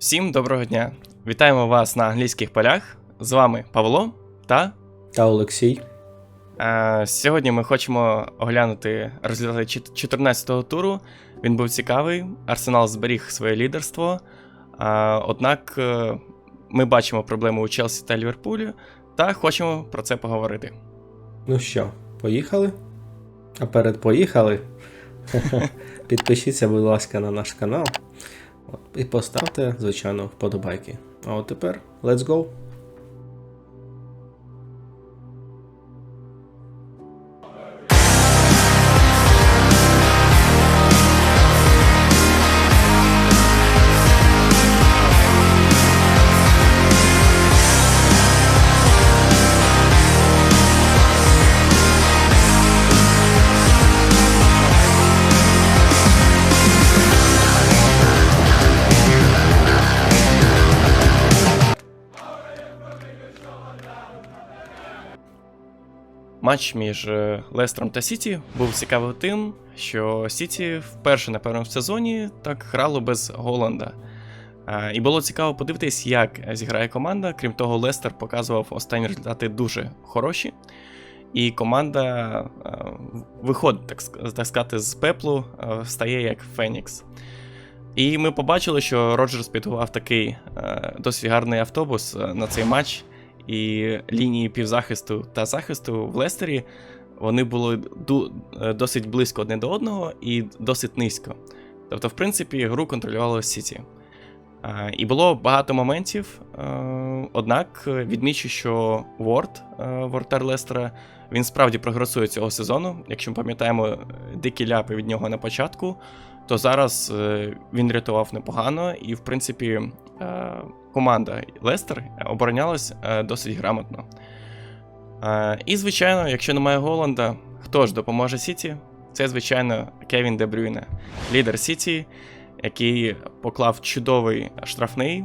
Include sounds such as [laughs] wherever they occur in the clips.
Всім доброго дня! Вітаємо вас на англійських полях. З вами Павло та Та Олексій. е, сьогодні ми хочемо оглянути результати 14-го туру. Він був цікавий. Арсенал зберіг своє лідерство. Е, однак е, ми бачимо проблеми у Челсі та Ліверпулі та хочемо про це поговорити. Ну що, поїхали? А перед поїхали. [laughs] Підпишіться, будь ласка, на наш канал. І поставте, звичайно, вподобайки. А от тепер let's go. Матч між е, Лестером та Сіті був цікавий тим, що Сіті вперше, напевно, в сезоні так грало без Голланда. Е, І було цікаво подивитись, як зіграє команда. Крім того, Лестер показував останні результати дуже хороші. І команда е, виходить, так, сказати, з пеплу, стає як Фенікс. І ми побачили, що Роджерс підготував такий досить гарний автобус на цей матч. І лінії півзахисту та захисту в Лестері вони були е, досить близько одне до одного і досить низько. Тобто, в принципі, гру контролювало Сіті. Е, І було багато моментів. е, Однак відмічу, що Ворд, воротар Лестера, він справді прогресує цього сезону. Якщо ми пам'ятаємо дикі ляпи від нього на початку, то зараз е, він рятував непогано, і, в принципі, е, команда Лестер оборонялась е, досить грамотно. І, звичайно, якщо немає Голланда, хто ж допоможе Сіті? Це, звичайно, Кевін Де Брюйне, лідер Сіті, який поклав чудовий штрафний.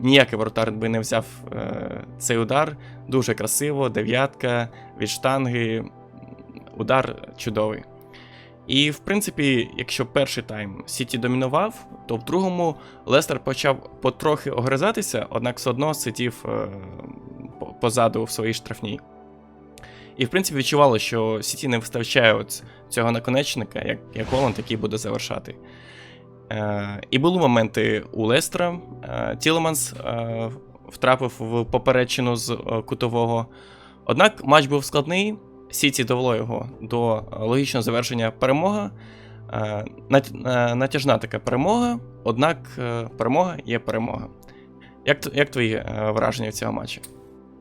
Ніякий воротар би не взяв е, цей удар. Дуже красиво, дев'ятка від штанги. Удар чудовий. І, в принципі, якщо перший тайм Сіті домінував, то в другому Лестер почав потрохи огризатися, однак все одно сидів е, позаду в своїй штрафній. І, в принципі, відчувало, що Сіті не вистачає от цього наконечника, як, як Голланд, який буде завершати. Е, і були моменти у Лестера. Е, Тілеманс е, втрапив в поперечину з е, кутового. Однак матч був складний. Сіті довело його до е, логічного завершення перемога. Е, е, Натяжна така перемога, однак перемога є перемога. Як, як твої враження від цього матчу?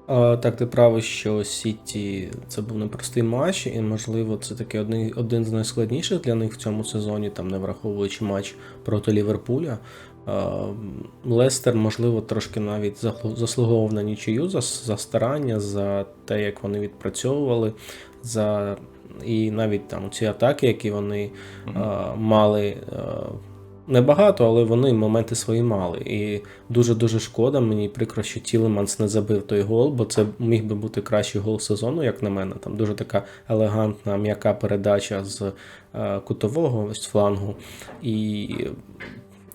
А, так, ти правий, що Сіті це був непростий матч, і, можливо, це такий один, один з найскладніших для них в цьому сезоні, там не враховуючи матч проти Ліверпуля. А, Лестер, можливо, трошки навіть заслуговував на нічию за, за старання, за те, як вони відпрацьовували, за і навіть там ці атаки, які вони а, мали. а, Небагато, але вони моменти свої мали. І дуже-дуже шкода. Мені прикро, що Тілеманс не забив той гол, бо це міг би бути кращий гол сезону, як на мене. Там дуже така елегантна, м'яка передача з е, кутового з флангу. І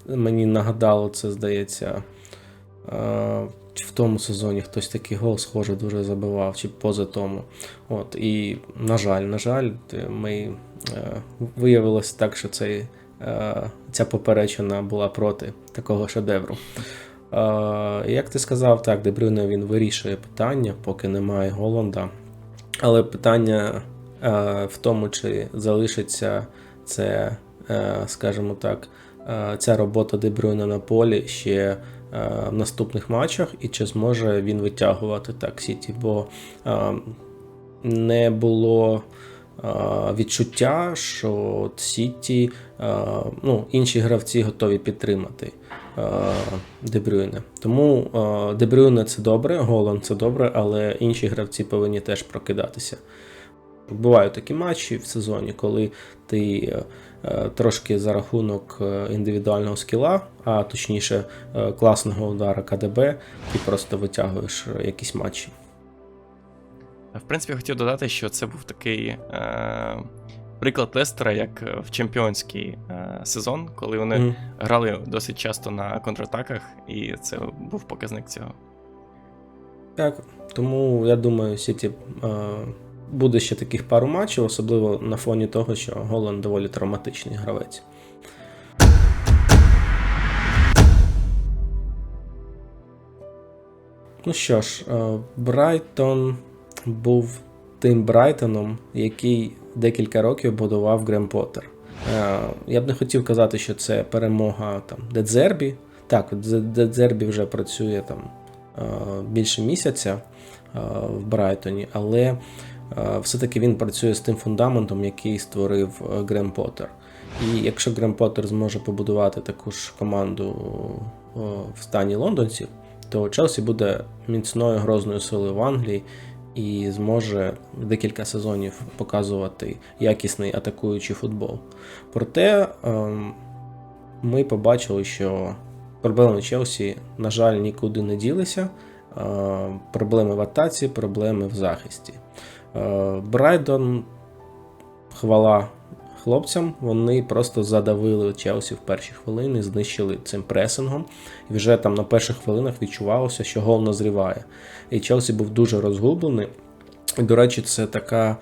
мені нагадало це, здається. е, в тому сезоні хтось такий гол, схоже, дуже забивав, чи поза тому. От, і, на жаль, на жаль, ми е, виявилось так, що цей, е, ця поперечина була проти такого шедевру. Як ти сказав, так, Дебрюне він вирішує питання, поки немає Голланда. Але питання в тому, чи залишиться це, скажімо так, ця робота Дебрюйна на полі ще е, в наступних матчах, і чи зможе він витягувати так Сіті, бо е, не було е, відчуття, що Сіті, е, ну, інші гравці готові підтримати. е, Дебрюйне. Тому е, Дебрюйне це добре, Голланд це добре, але інші гравці повинні теж прокидатися. Бувають такі матчі в сезоні, коли ти е, е, трошки за рахунок е, індивідуального скіла, а точніше е, класного удара КДБ, ти просто витягуєш е, якісь матчі. В принципі, хотів додати, що це був такий е, приклад Лестера як е, в чемпіонський е, сезон, коли вони Мгм. грали досить часто на контратаках, і це був показник цього. Так, тому я думаю, Сіті е, буде ще таких пару матчів, особливо на фоні того, що Голланд доволі травматичний гравець. Ну що ж, е, Брайтон був тим Брайтоном, який декілька років будував Грем Поттер. Е, Я б не хотів казати, що це перемога там Дедзербі. Так, Дедзербі вже працює там е, більше місяця в Брайтоні, але все-таки він працює з тим фундаментом, який створив е, Грем Поттер. І якщо Грем Поттер зможе побудувати таку ж команду е, в стані лондонців, то Челсі буде міцною грозною силою в Англії і зможе декілька сезонів показувати якісний атакуючий футбол. Проте ем, ми побачили, що проблеми Челсі, на жаль, нікуди не ділися. Е, Проблеми в атаці, проблеми в захисті. Е, Брайдон, хвала хлопцям, вони просто задавили Челсі в перші хвилини, знищили цим пресингом. І вже там на перших хвилинах відчувалося, що гол назріває. І Челсі був дуже розгублений. І, до речі, це така.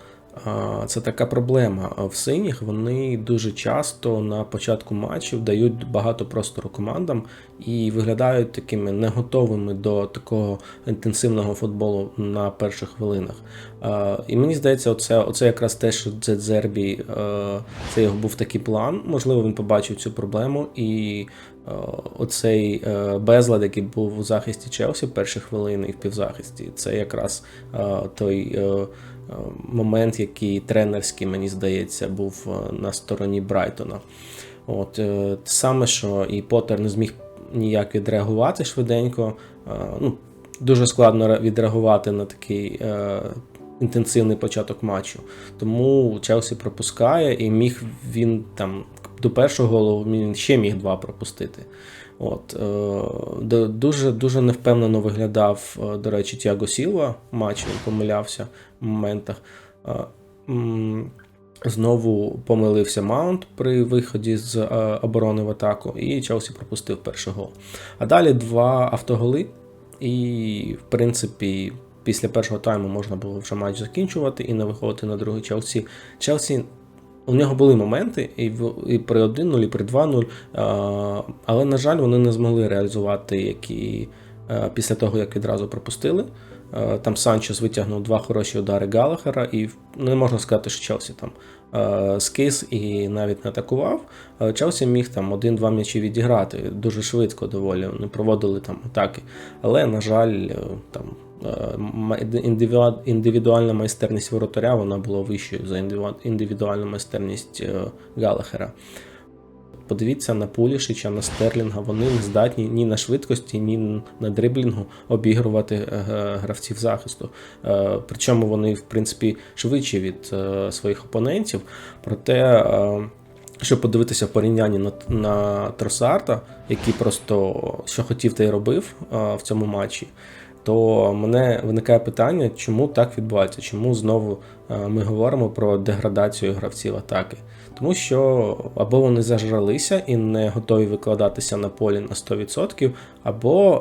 Це така проблема. В синіх вони дуже часто на початку матчів дають багато простору командам і виглядають такими не готовими до такого інтенсивного футболу на перших хвилинах. І мені здається, оце, оце якраз те, що Дзербі, це його був такий план. Можливо, він побачив цю проблему і оцей безлад, який був у захисті Челсі перші хвилини і в півзахисті, це якраз той момент, який тренерський, мені здається, був е, на стороні Брайтона. От е, саме, що і Поттер не зміг ніяк відреагувати швиденько. Е, Ну, дуже складно відреагувати на такий інтенсивний початок матчу. Тому Челсі пропускає, і міг він там до першого голу він ще міг два пропустити. От, е, дуже, дуже невпевнено виглядав, е, до речі, Тіаго Сілва матч, він помилявся в моментах. Е, Знову помилився Маунт при виході з оборони в атаку, і Челсі пропустив перший гол. А далі два автоголи, і, в принципі, після першого тайму можна було вже матч закінчувати і не виходити на другий Челсі. Челсі у нього були моменти і, і при 1-0, і при 2-0, а, але, на жаль, вони не змогли реалізувати які е, після того, як відразу пропустили. Е, Там Санчес витягнув два хороші удари Галахера, і не можна сказати, що Челсі там е, скис і навіть не атакував. Челсі міг там один-два м'ячі відіграти дуже швидко доволі. Вони проводили там атаки. Але, на жаль, там індивідуальна майстерність воротаря вона була вищою за індивідуальну майстерність е, Галахера. Подивіться на Пулішича, на Стерлінга. Вони не здатні ні на швидкості, ні на дриблінгу обігрувати е, гравців захисту. Е, Причому вони, в принципі, швидші від е, своїх опонентів. Проте, е, щоб подивитися в порівнянні на, на Тросарта, який просто що хотів, те й робив е, в цьому матчі. То мене виникає питання, чому так відбувається? Чому знову е, ми говоримо про деградацію гравців атаки? Тому що або вони зажралися і не готові викладатися на полі на 100%, або,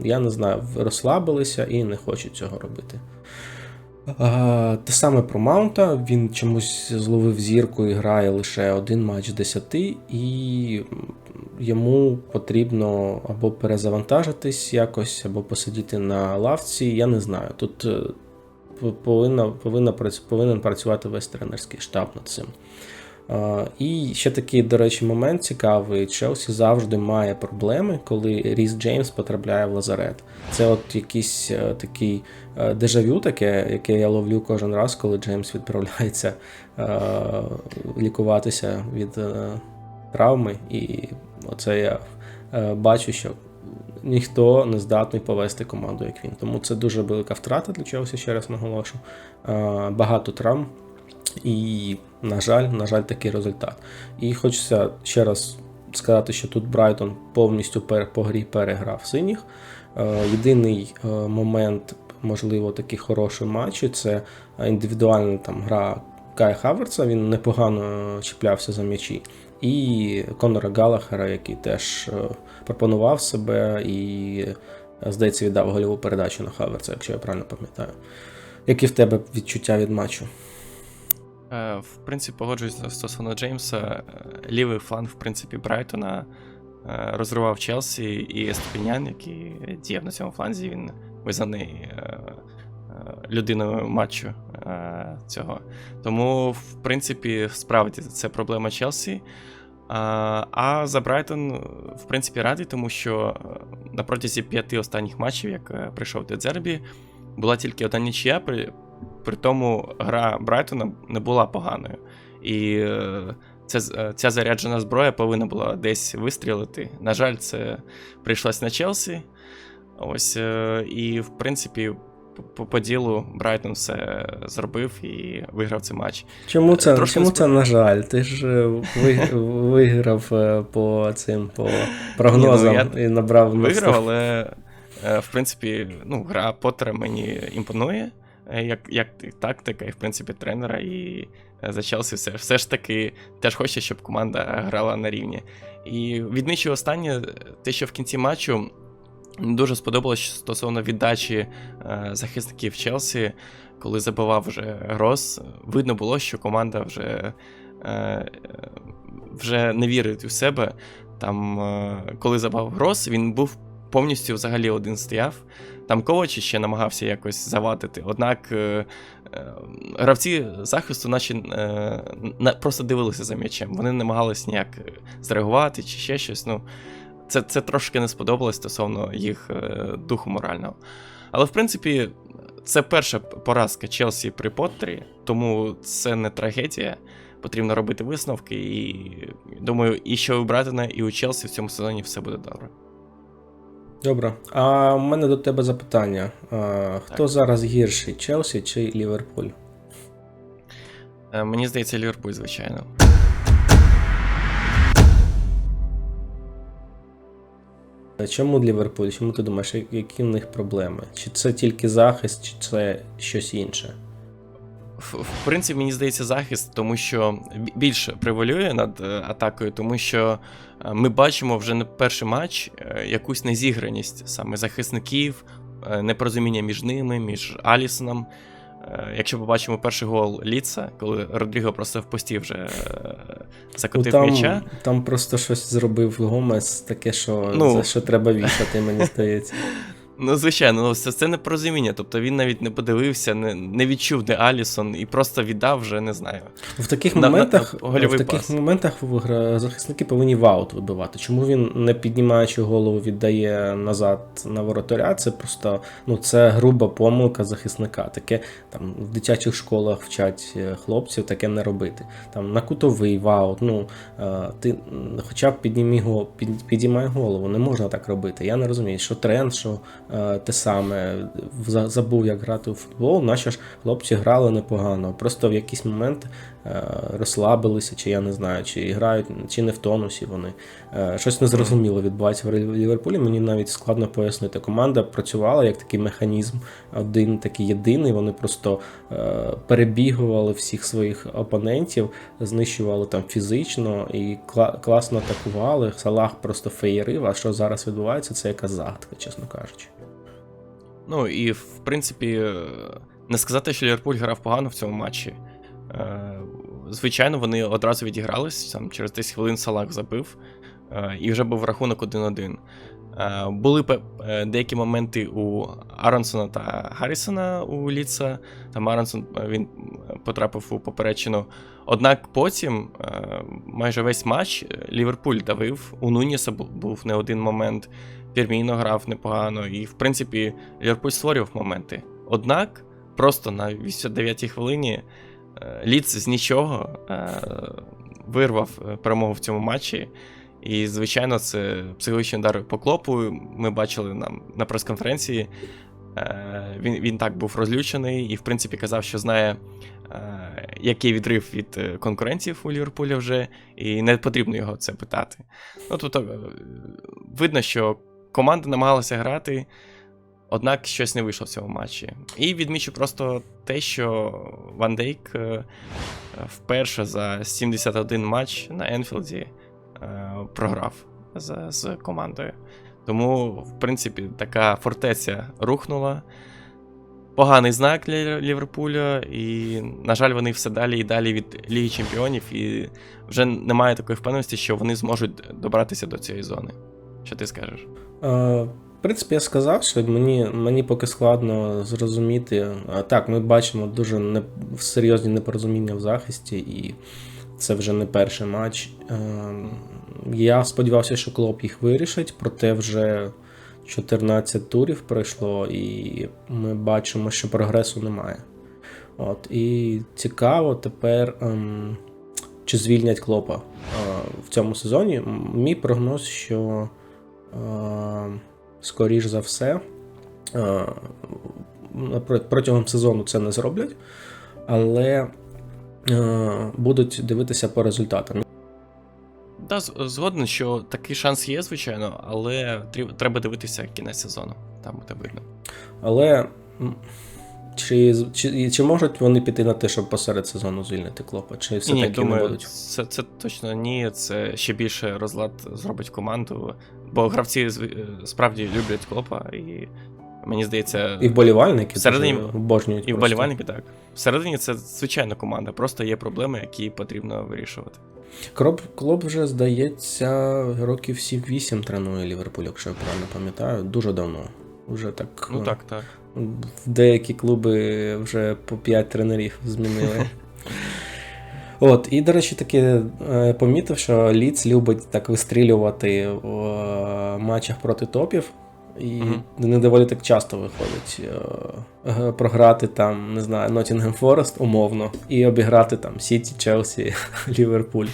е, я не знаю, розслабилися і не хочуть цього робити. Те саме про Маунта. Він чомусь зловив зірку і грає лише один матч з 10, і йому потрібно або перезавантажитись якось, або посидіти на лавці. Я не знаю. Тут е, повинна, повинна, повинен працювати весь тренерський штаб над цим. І ще такий, до речі, момент цікавий. Челсі завжди має проблеми, коли Ріс Джеймс потрапляє в лазарет. Це от якийсь е, такий е, дежавю, таке, яке я ловлю кожен раз, коли Джеймс відправляється лікуватися від травми. І оце я е, бачу, що ніхто не здатний повести команду, як він. Тому це дуже велика втрата для Челсі, ще раз наголошу. Е, Багато травм. І, на жаль, на жаль, такий результат. І хочеться ще раз сказати, що тут Брайтон повністю по грі переграв синіх. Е, єдиний момент, можливо, такий хороший матч це індивідуальна там гра Кая Хаверца, він непогано чіплявся за м'ячі. І Конора Галахера, який теж е, пропонував себе і, е, здається, віддав гольову передачу на Хаверца, якщо я правильно пам'ятаю. Які в тебе відчуття від матчу? Е, В принципі, погоджуюсь стосовно Джеймса. Лівий фланг, в принципі, Брайтона розривав Челсі і Естепенян, який діяв на цьому фланзі. Він визнаний людиною матчу е, цього. Тому, в принципі, справді це проблема Челсі. А, а за Брайтон, в принципі, радий, тому що е, на протязі п'яти останніх матчів, як е, прийшов до Дзербі, була тільки одна нічия, при, при тому гра Брайтона не була поганою. І е, е, ця заряджена зброя повинна була десь вистрілити. На жаль, це прийшлось на Челсі. Ось, е, і в принципі, по, по ділу Брайтон все зробив і виграв цей матч. Чому це, Трошки чому не це на жаль? Ти ж е, [laughs] виграв е, по цим по прогнозам Ні, ну, і набрав на Виграв, але е, в принципі, ну, гра Поттера мені імпонує, е, як, як тактика, і в принципі тренера. І е, за Челсі все, все ж таки теж хоче, щоб команда грала на рівні. І відмічу останнє, те, що в кінці матчу дуже сподобалось стосовно віддачі е, захисників Челсі, коли забивав вже Грос. Видно було, що команда вже, е, вже не вірить у себе. Там, е, коли забав Грос, він був повністю взагалі один стояв. Там Ковач ще намагався якось завадити. Однак гравці захисту, наче просто дивилися за м'ячем. Вони не намагались ніяк зреагувати чи ще щось. Ну, це, це трошки не сподобалось стосовно їх е, духу морального. Але в принципі, це перша поразка Челсі при Поттері, тому це не трагедія. Потрібно робити висновки, і думаю, і що у Брайтона, і у Челсі в цьому сезоні все буде добре. Добре. А в мене до тебе запитання: а, хто Так. зараз гірший, Челсі чи Ліверпуль? Е, Мені здається, Ліверпуль, звичайно. Чому Ліверпуль? Чому ти думаєш, які в них проблеми? Чи це тільки захист, чи це щось інше? В, принципі, мені здається, захист, тому що більше превалює над е, атакою, тому що е, ми бачимо вже не перший матч е, якусь незіграність саме захисників, непорозуміння між ними, між Алісоном. Е, Якщо побачимо перший гол Ліца, коли Родріго просто в пості вже е, Ну, закотив там, м'яча. там просто щось зробив Гомес, таке, що Ну. за що треба вішати, мені [laughs] здається. Ну, звичайно, ну це, це непорозуміння. Тобто він навіть не подивився, не, не відчув, де Алісон, і просто віддав вже не знаю. В таких На- моментах, на в таких пас. моментах захисники повинні в аут вибивати. Чому він, не піднімаючи голову, віддає назад на воротаря? Це просто ну, це груба помилка захисника. Таке там в дитячих школах вчать е, хлопців таке не робити. Там на кутовий в аут. Ну е, ти хоча б піднімі під, підіймай голову. Не можна так робити. Я не розумію, що тренд, що те саме за- забув, як грати у футбол. Наші ж хлопці грали непогано. Просто в якийсь момент е, розслабилися, чи я не знаю, чи грають, чи не в тонусі вони. Е, Щось незрозуміло відбувається в Ліверпулі. Мені навіть складно пояснити. Команда працювала як такий механізм, один такий єдиний. Вони просто е, перебігували всіх своїх опонентів, знищували там фізично і кла- класно атакували. Салах просто феєрив. А що зараз відбувається, це якась загадка, чесно кажучи. Ну і в принципі, е, не сказати, що Ліверпуль грав погано в цьому матчі. Е, Звичайно, вони одразу відігрались, там через 10 хвилин Салах забив, е, і вже був рахунок 1-1. Е, Були деякі моменти у Аронсона та Гаррісона у Ліца. Там Аронсон він потрапив у поперечину. Однак потім, майже весь матч, Ліверпуль давив. У Нуніса був не один момент. Фірміно грав непогано, і в принципі Ліверпуль створював моменти. Однак, просто на 89-й хвилині е, Ліц з нічого е, вирвав е, перемогу в цьому матчі. І, звичайно, це психологічний удар по клопу. Ми бачили нам на прес-конференції. Він, він так був розлючений і, в принципі, казав, що знає, який відрив від конкурентів у Ліверпуля вже, і не потрібно його це питати. Ну, тобто, видно, що команда намагалася грати. Однак щось не вийшло в цьому матчі. І відмічу просто те, що Ван Дейк е, вперше за 71 матч на Енфілді е, програв з, з командою. Тому, в принципі, така фортеця рухнула. Поганий знак для Ліверпуля, і, на жаль, вони все далі і далі від Ліги Чемпіонів, і вже немає такої впевненості, що вони зможуть добратися до цієї зони. Що ти скажеш? Е, В принципі, я сказав, що мені, мені поки складно зрозуміти. А, Так, ми бачимо дуже не, серйозні непорозуміння в захисті, і це вже не перший матч. Е, Я сподівався, що Клоп їх вирішить, проте вже 14 турів пройшло, і ми бачимо, що прогресу немає. От, і цікаво тепер, ем, чи звільнять Клопа е, в цьому сезоні. Мій прогноз, що е, скоріш за все, е, протягом сезону це не зроблять, але е, будуть дивитися по результатам. Да, згоден, що такий шанс є, звичайно, але треба дивитися кінець сезону. Там буде видно. Але чи, чи, чи можуть вони піти на те, щоб посеред сезону звільнити Клопа? Чи все ні, таки думаю, не будуть? Це, це точно ні. Це ще більше розлад зробить команду. Бо гравці е, справді люблять клопа, і мені здається, І вболівальники Всередині- обожнюють. і вболівальники так. Всередині це звичайна команда, просто є проблеми, які потрібно вирішувати. Кроп, Клоп вже, здається, років 7-8 тренує Ліверпуль, якщо я правильно пам'ятаю. Дуже давно. Вже так. Ну так, так. В деякі клуби вже по 5 тренерів змінили. [laughs] От, і, до речі, таки е, помітив, що Ліц любить так вистрілювати в е, матчах проти топів. І Мгм. не доволі так часто виходить е, програти там, не знаю, Nottingham Forest умовно, і обіграти там Сіті, Челсі, [laughs] Ліверпуль.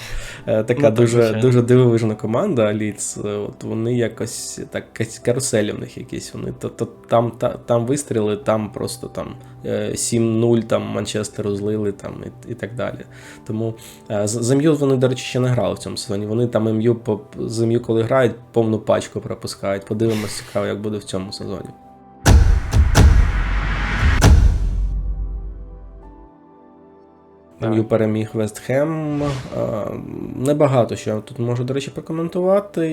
Е, Така Ну, так, дуже, звичайно. дуже дивовижна команда Ліц. Е, От вони якось так каруселі в них якісь. Вони то, то там, та, там вистріли, там просто там е, 7-0 там Манчестеру злили там і, і так далі. Тому е, з МЮ вони, до речі, ще не грали в цьому сезоні. Вони там МЮ по з МЮ, коли грають, повну пачку пропускають. Подивимось, цікаво, як буде в цьому сезоні. МЮ переміг Вест Хем. Е, Небагато що тут можу, до речі, прокоментувати.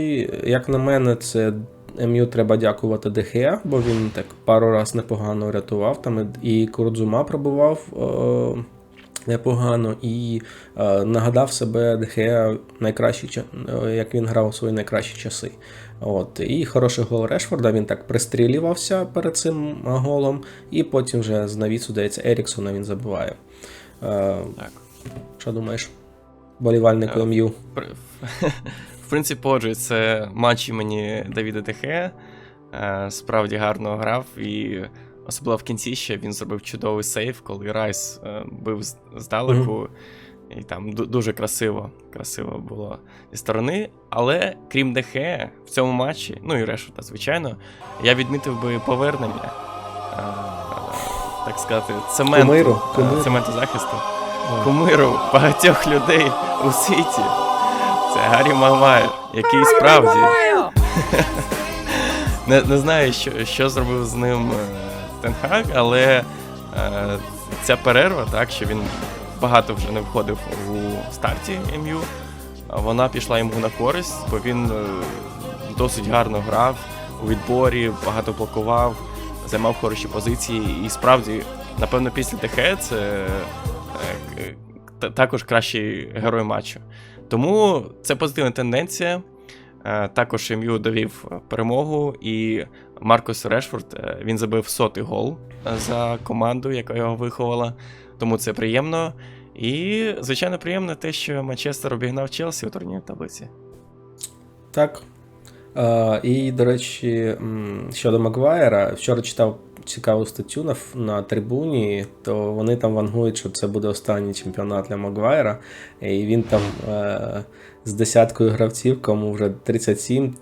Як на мене, це МЮ треба дякувати ДХ, бо він так пару раз непогано рятував. Там і Курдзума пробував е, непогано, і е, нагадав себе ДХ найкращі, е, як він грав у свої найкращі часи. От, і хороший гол Решфорда, він так пристрілювався перед цим голом, і потім вже з навісу, здається, Еріксона він забиває. Е, так. що думаєш? Болівальнику Е, МЮ. [laughs] В принципі, погоджуюсь, це матч імені Давіда Дехе. Е, Справді гарно грав, і особливо в кінці ще він зробив чудовий сейв, коли Райс бив здалеку. І там дуже красиво, красиво було зі сторони. Але крім Дехе, в цьому матчі, ну і Решута, звичайно, я відмітив би повернення. Так сказати, цементу, Кумиру, е, кумиру. цементу захисту кумиру багатьох людей у світі. Це Гаррі Магуайр, який справді [laughs] не, не знаю, що, що зробив з ним е, Тенхак, але е, ця перерва, так, що він багато вже не входив у старті МЮ, вона пішла йому на користь, бо він е, досить гарно грав у відборі, багато блокував, займав хороші позиції. І справді, напевно, після ТХ це е, та- також кращий герой матчу. Тому це позитивна тенденція. Е, Також МЮ довів перемогу, і Маркус Решфорд е, він забив сотий гол е, за команду, яка його виховала. Тому це приємно. І, звичайно, приємно те, що Манчестер обігнав Челсі у турнірній таблиці. Так. Е, і, до речі, щодо Магуайра, вчора читав цікаву статтю на, на трибуні, то вони там вангують, що це буде останній чемпіонат для Магуайра. І він там е, з десяткою гравців, кому вже 37,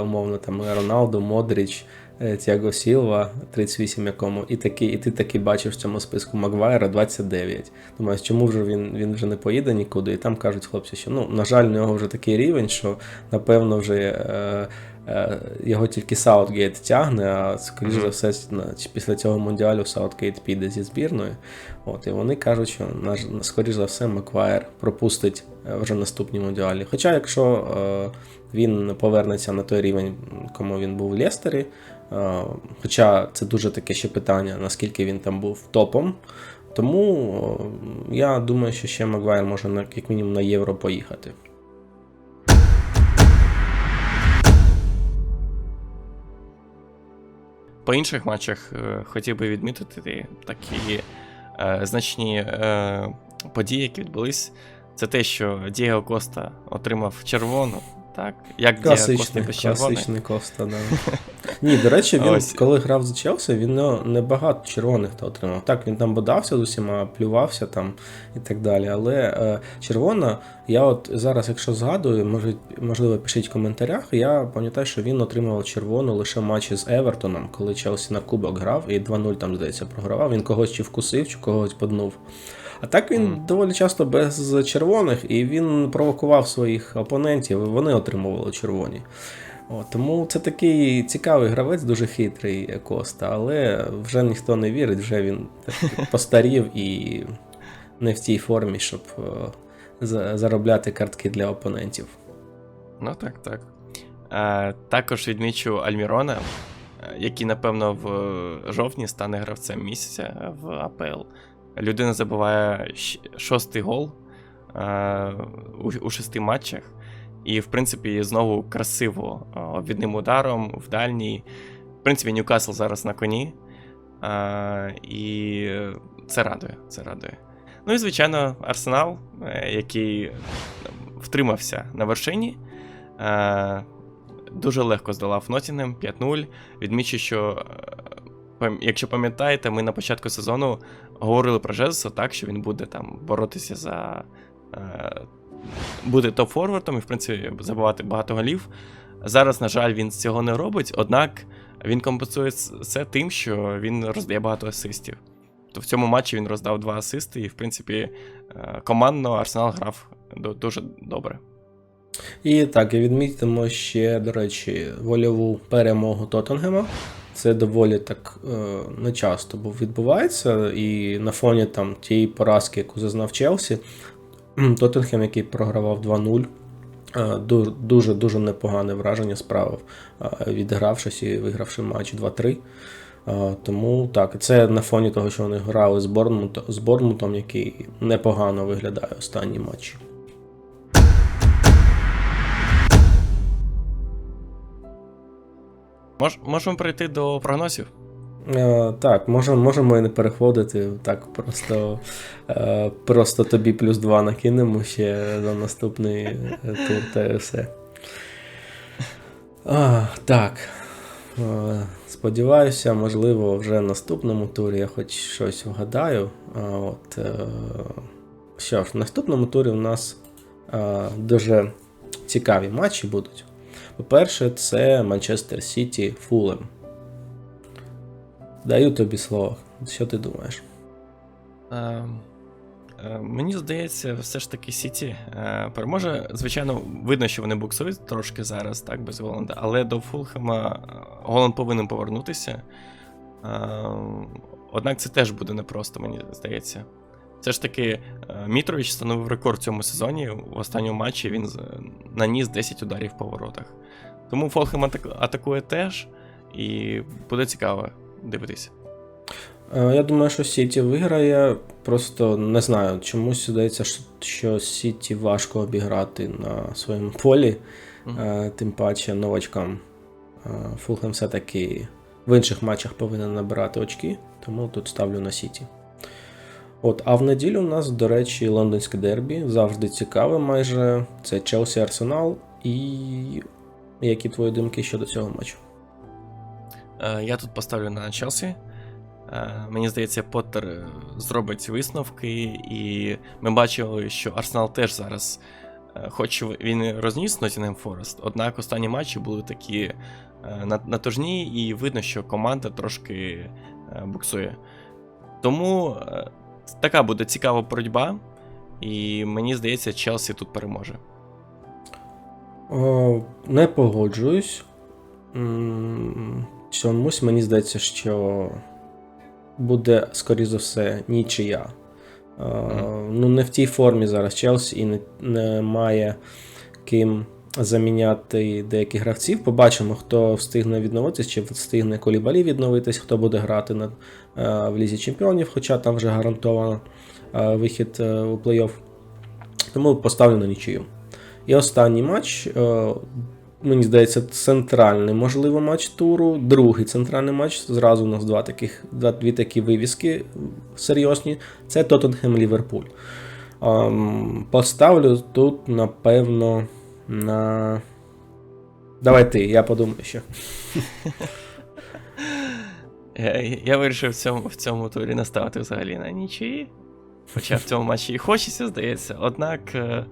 умовно, там Роналду, Модріч, е, Тіаго Сілва, 38 якому, і, такі, і ти таки бачиш в цьому списку Магуайра 29. Думаю, чому вже він, він вже не поїде нікуди? І там кажуть хлопці, що ну, на жаль, у нього вже такий рівень, що напевно вже е, е, його тільки Саутгейт тягне, а скоріш за все, на- після цього мундіалю Саутгейт піде зі збірної. От, і вони кажуть, що наш, скоріш за все, Маквайр пропустить е, вже наступні мундіалі. Хоча, якщо е, він повернеться на той рівень, кому він був в Лестері, е, хоча це дуже таке ще питання, наскільки він там був топом. Тому е, я думаю, що ще Магуайр може на, як мінімум на євро поїхати. По інших матчах е, хотів би відмітити такі е, значні е, події, які відбулись. Це те, що Дієго Коста отримав червону. Так, як Класичний, класичний Коста, да. Ні, до речі, він, Ось. коли грав за Челсі, він не, не багато червоних та отримав. Так, він там бодався з усіма, плювався там і так далі. Але е, червона, я от зараз, якщо згадую, може, можливо, пишіть в коментарях. Я пам'ятаю, що він отримав червону лише в матчі з Евертоном, коли Челсі на кубок грав і 2-0 там, здається, програвав. Він когось чи вкусив, чи когось поднув. А так він Мгм. доволі часто без червоних, і він провокував своїх опонентів, і вони отримували червоні. От, тому це такий цікавий гравець, дуже хитрий е, Коста, але вже ніхто не вірить, вже він [laughs] постарів і не в тій формі, щоб е, заробляти картки для опонентів. Ну так, так. Е, також відмічу Альмірона, який, напевно, в жовтні стане гравцем місяця в АПЛ. Людина забиває шостий гол е, у, у шести матчах. І, в принципі, знову красиво е, обвідним ударом в дальній. В принципі, Ньюкасл зараз на коні. Е, і це радує. Це радує. Ну і, звичайно, Арсенал, е, який е, втримався на вершині. Е, Дуже легко здолав Нотінем 5-0. Відмічу, що, е, якщо пам'ятаєте, ми на початку сезону говорили про Жезуса так, що він буде там боротися за. Е, буде топ-форвардом і, в принципі, забивати багато голів. Зараз, на жаль, він цього не робить, однак він компенсує це тим, що він роздає багато асистів. То в цьому матчі він роздав два асисти, і, в принципі, е, командно Арсенал грав дуже добре. І так, і відмітимо ще, до речі, вольову перемогу Тоттенгема. Це доволі так е, нечасто бо відбувається, і на фоні там тієї поразки, яку зазнав Челсі, Тоттенхем, який програвав 2-0, е, дуже дуже непогане враження справив, е, відігравшись і вигравши матч 2-3. Е, Тому так, це на фоні того, що вони грали з Борнмутом, з Борнмутом, який непогано виглядає останні матчі. Мож, можемо перейти до прогнозів. Е, так, можемо, можемо і не переходити. Так, просто, е, просто тобі плюс 2 накинемо ще за наступний е, тур та і все. А, так. Е, сподіваюся, можливо, вже в наступному турі я хоч щось вгадаю. А, от, е, що ж, в наступному турі у нас е, дуже цікаві матчі будуть. По-перше, це Манчестер Сіті Фулем. Даю тобі слово. Що ти думаєш? Е, е, мені здається, все ж таки Сіті е, переможе. Звичайно, видно, що вони буксують трошки зараз, так, без Голланда, але до Фулхема е, Голланд повинен повернутися. Е, однак це теж буде непросто, мені здається. Все ж таки, е, Мітрович встановив рекорд в цьому сезоні. В останньому матчі він наніс 10 ударів по воротах. Тому атаку- атакує теж, і буде цікаво дивитися. Е, Я думаю, що Сіті виграє. Просто не знаю, чомусь здається, що- Сіті важко обіграти на своєму полі. Е, тим паче новачкам. Фулхем все-таки в інших матчах повинен набирати очки, тому тут ставлю на Сіті. От, а в неділю у нас, до речі, лондонське дербі. Завжди цікаве майже. Це Челсі Арсенал. І які твої думки щодо цього матчу? Е, Я тут поставлю на Челсі. Е, Мені здається, Поттер е, зробить висновки, і ми бачили, що Арсенал теж зараз, хоч він розніс Ноттінгем Форест, однак останні матчі були такі на- натужні, і видно, що команда трошки буксує. Тому така буде цікава боротьба, і мені здається, Челсі тут переможе. О, не погоджуюсь. чомусь мені здається, що буде, скоріш за все, нічия. Е, Ну, не в тій формі зараз Челсі і не, не має ким заміняти деяких гравців. Побачимо, хто встигне відновитись, чи встигне Колібалі відновитись, хто буде грати на, е, в Лізі Чемпіонів, хоча там вже гарантовано е, вихід е, у плей-офф. Тому поставлю на нічию. І останній матч. Мені здається, центральний, можливо, матч туру. Другий центральний матч. Зразу у нас два таких, два, дві такі вивіски серйозні. Це Тоттенхем Ліверпуль. Ем, поставлю тут, напевно, на. Давай ти, я подумаю ще. Я, я вирішив в цьому, в цьому турі не ставити взагалі на нічиї. Хоча в цьому матчі і хочеться, здається. Однак. е,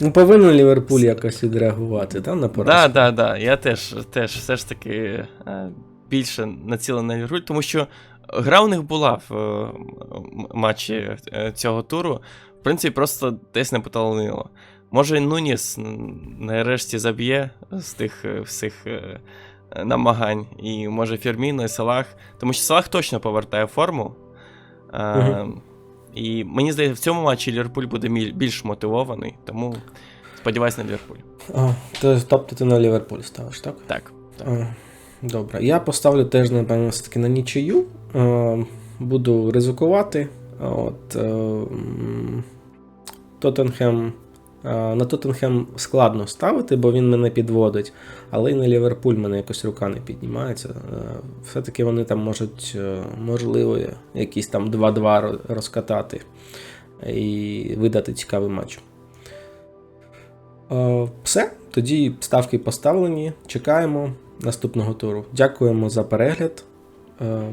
Ну, повинен Ліверпуль якось відреагувати, так, на поразку? Да, да, да. Я теж, теж все ж таки е, більше націлений на Ліверпуль, тому що гра у них була в е, матчі цього туру. В принципі, просто десь не поталанило. Може, Нуніс нарешті заб'є з тих е, всіх е, намагань, і може Фірміно і Салах. Тому що Салах точно повертає форму. Мгм. І мені здається, в цьому матчі Ліверпуль буде більш мотивований, тому сподіваюся на Ліверпуль. А, то, тобто ти на Ліверпуль ставиш, так? Так. так. А, Добре. Я поставлю теж, напевно, все-таки на нічию. Е, Буду ризикувати. От, е, Тоттенхем. На Тоттенхем складно ставити, бо він мене підводить. Але і на Ліверпуль мене якось рука не піднімається. Е, Все-таки вони там можуть, е, можливо, якісь там 2-2 розкатати і видати цікавий матч. Е, Все, тоді ставки поставлені. Чекаємо наступного туру. Дякуємо за перегляд.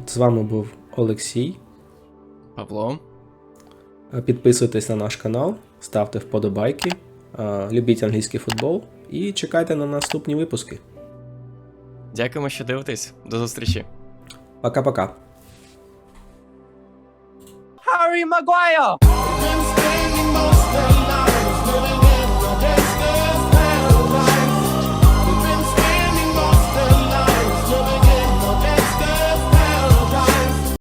З вами був Олексій. Павло. Підписуйтесь на наш канал, ставте вподобайки, е, любіть англійський футбол і чекайте на наступні випуски. Дякуємо, що дивитесь. До зустрічі. Пока-пока. Harry Maguire!